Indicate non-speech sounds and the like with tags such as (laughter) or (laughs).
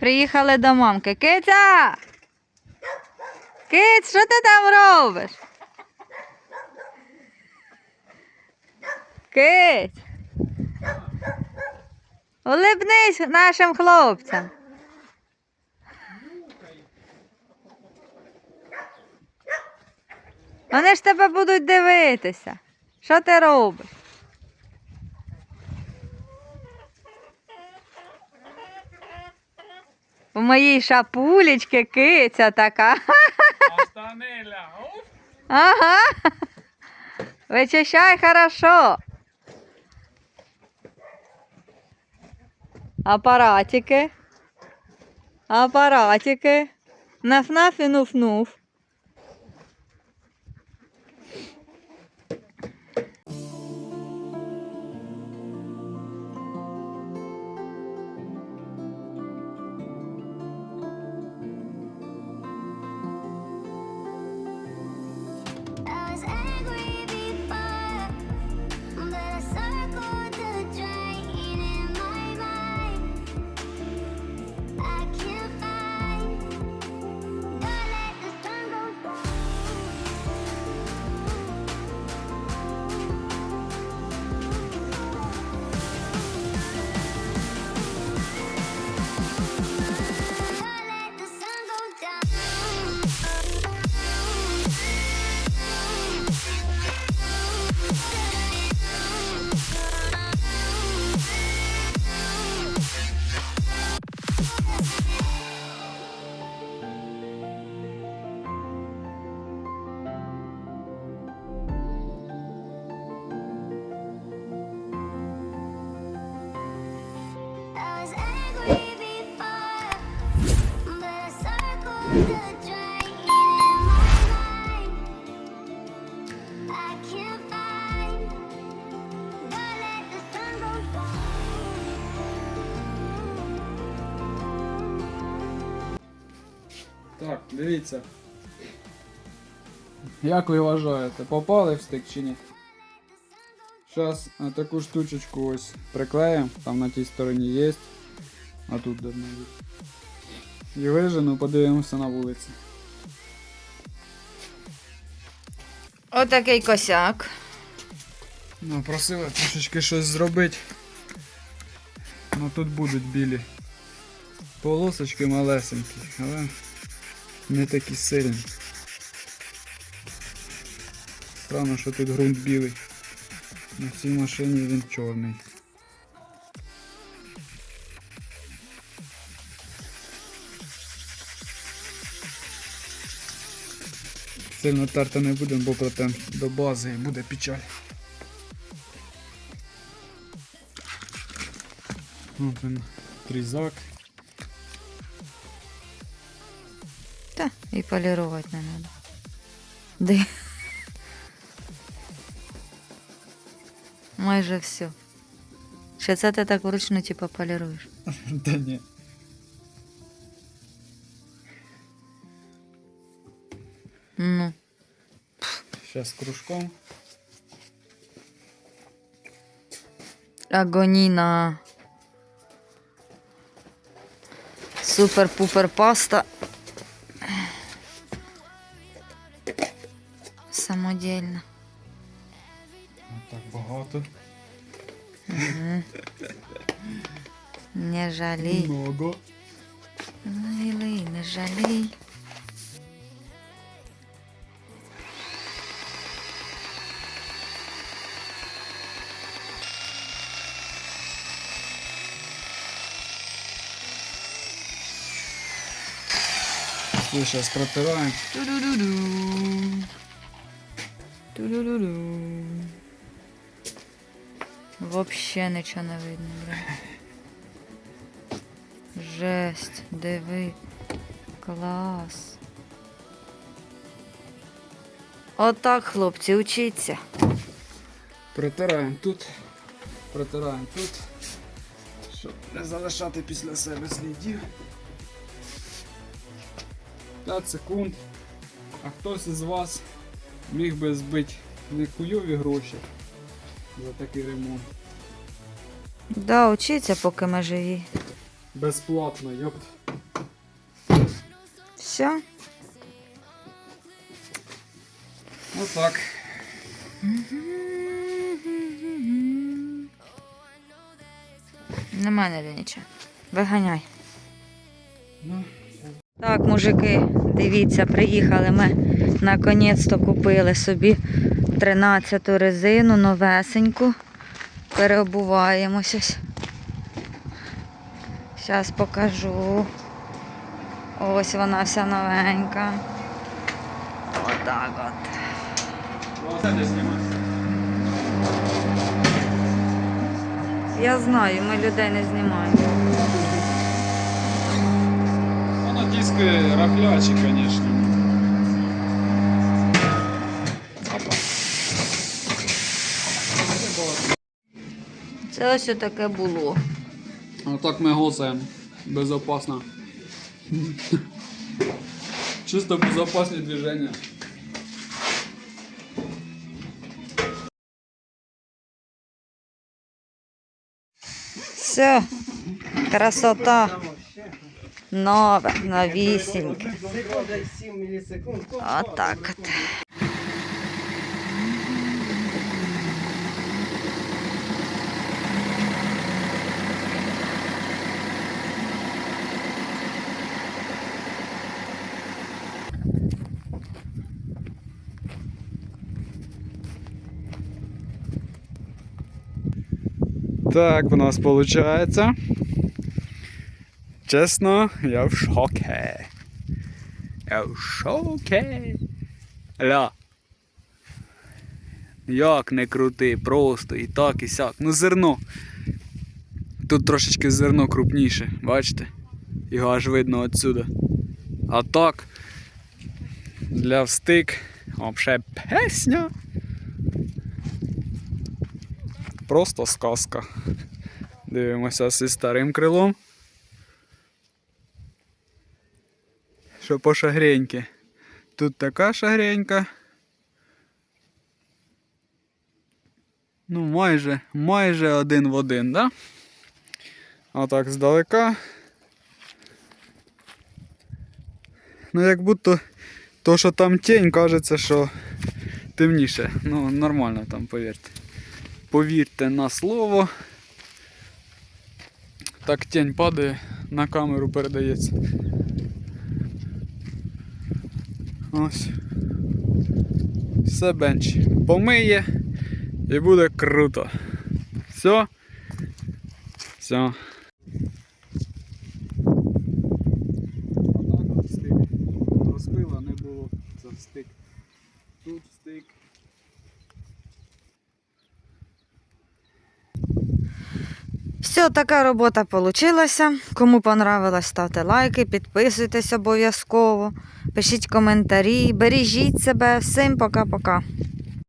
Приїхали до мамки. Киця! Киць, що ти там робиш? Киць! Улибнись нашим хлопцям. Вони ж тебе будуть дивитися. Що ти робиш? Моїй шапулечки киця така. Останеля. Ага. Вичищай хорошо. Апаратики. Апаратики. Наф-наф і нуф-нуф. Так, дивіться. Як ви вважаєте, попали в стик чи ні? Зараз таку штучечку ось приклеїмо, там на тій стороні є, а тут должно бути. І вижену, подивимося на вулиці. Отакий косяк. Ну, просили трошечки щось зробити. Ну тут будуть білі полосочки малесенькі, але не такі сильні. Странно, що тут ґрунт білий. На цій машині він чорний. Сильно терти не будемо, бо проте до бази буде печаль. От він, трізак. Та, і полірувати не треба. Де? (laughs) Майже все. Ще це ти так вручну типу поліруєш. (laughs) Та ні. Ну. Зараз кружком. Агоніна. Супер-пупер паста. Самодільна. От так багато. Не жалій. Много. Лей, не жалій. Все, зараз протираємо. Ту-ду-ду-ду. Ту-ду-ду-ду. Вообще нічого не видно, бля. Жесть, диви. Клас. Отак, хлопці, учіться. Протираємо тут. Протираємо тут. Щоб не залишати після себе слідів. 5 секунд. А хтось із вас міг би збити не хуйові гроші за такий ремонт. Да, учіться, поки ми живі. Безплатно, йопт. Все. Отак. Нема нічого. Виганяй. Ну, Так, мужики, дивіться, приїхали ми наконець-то купили собі 13-ту резину новесеньку. Переобуваємося. Зараз покажу. Ось вона вся новенька. Отак от. Я знаю, ми людей не знімаємо. Диски рахлячі, звісно. Це ось таке було. Отак ми гоцаємо. Безопасно. Чисто безопасні движення. Все, красота. Нове, новісіньке. Секунда 7 мілісекунд. Отак от. Так, у нас виходить. Чесно, я в шоке. Я в шоке. Ля. Як не крути, просто і так, і сяк. Ну зерно. Тут трошечки зерно крупніше, бачите? Його аж видно отсюда. А так, для встик, вообще песня. Просто сказка. Дивимося зі старим крилом. Що по шагреньки. Тут така шагренька. Ну, майже, майже один в один, да? А так здалека. Ну, як будто то, що там тінь, кажеться, що темніше. Ну, нормально там, повірте. Повірте на слово. Так тінь падає, на камеру передається. Ось. Все бенч. Помиє і буде круто. Все. Все. Отак от стик. Розпила не було. Це стик. Тут стик. Все, така робота вийшла. Кому понравилось, ставте лайки, підписуйтесь обов'язково, пишіть коментарі, бережіть себе. Всім пока-пока.